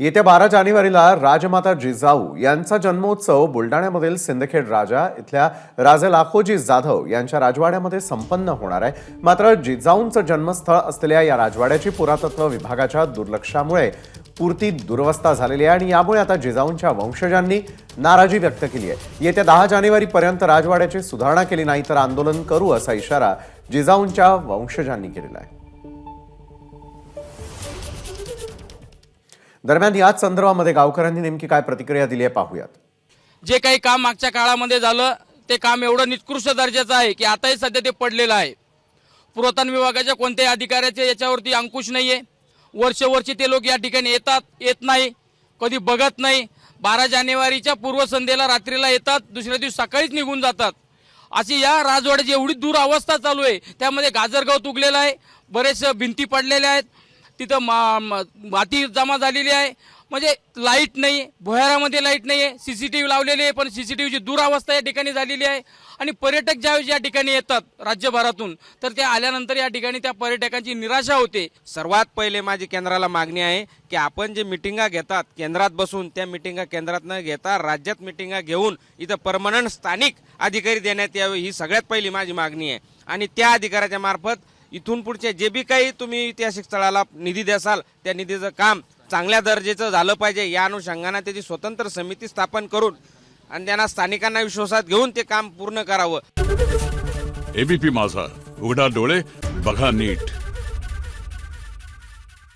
येत्या बारा जानेवारीला राजमाता जिजाऊ यांचा जन्मोत्सव बुलढाण्यामधील सिंदखेड राजा इथल्या राजे लाखोजी जाधव यांच्या राजवाड्यामध्ये संपन्न होणार आहे. मात्र जिजाऊंचं जन्मस्थळ असलेल्या या राजवाड्याची पुरातत्व विभागाच्या दुर्लक्षामुळे पूर्ती दुरवस्था झालेली आहे आणि यामुळे आता जिजाऊंच्या वंशजांनी नाराजी व्यक्त केली आहे. येत्या दहा जानेवारीपर्यंत राजवाड्याची सुधारणा केली नाही तर आंदोलन करू असा इशारा जिजाऊंच्या वंशजांनी केलेला आहे. दरम्यान याच संदर्भामध्ये गावकऱ्यांनी नेमकी काय प्रतिक्रिया दिली आहे पाहूयात. जे काही काम मागच्या काळामध्ये झालं ते काम एवढं निकृष्ट दर्जाचं आहे की आताही सध्या ते पडलेलं आहे. पुरातन विभागाच्या कोणत्याही अधिकाऱ्याचे याच्यावरती अंकुश नाही आहे वर्षवर्षी ते लोक या ठिकाणी येतात येत नाही कधी बघत नाही. बारा जानेवारीच्या पूर्वसंध्येला रात्रीला येतात दुसऱ्या दिवशी सकाळीच निघून जातात. अशी या राजवाड्याची एवढी दूर अवस्था चालू आहे त्यामध्ये गाजरगाव तुगलेला आहे बरेच भिंती पडलेल्या आहेत. तिथं मा माती जमा झालेली आहे. म्हणजे लाइट नाही भुयारामध्ये लाइट नाही आहे सी सी टी व्ही लावलेली आहे पण सी सी टी व्हीची दुरावस्था या ठिकाणी झालेली आहे. आणि पर्यटक ज्यावेळेस या ठिकाणी येतात राज्यभरातून तर ते आल्यानंतर या ठिकाणी त्या पर्यटकांची निराशा होते. सर्वात पहिले माझी केंद्राला मागणी आहे की आपण जे मिटिंगा घेतात केंद्रात बसून त्या मिटिंगा केंद्रात न घेता राज्यात मिटिंगा घेऊन इथं परमनंट स्थानिक अधिकारी देण्यात यावे ही सगळ्यात पहिली माझी मागणी आहे. आणि त्या अधिकाऱ्याच्या मार्फत इथून पुढचे जे बी काही तुम्ही ऐतिहासिक स्थळाला निधी द्याल त्या निधीचं काम चांगल्या दर्जेचं झालं पाहिजे या अनुषंगाने त्याची स्वतंत्र समिती स्थापन करून आणि त्यांना स्थानिकांना विश्वासात घेऊन ते काम पूर्ण करावं. एबीपी माझा उघडा डोळे बघा नीट.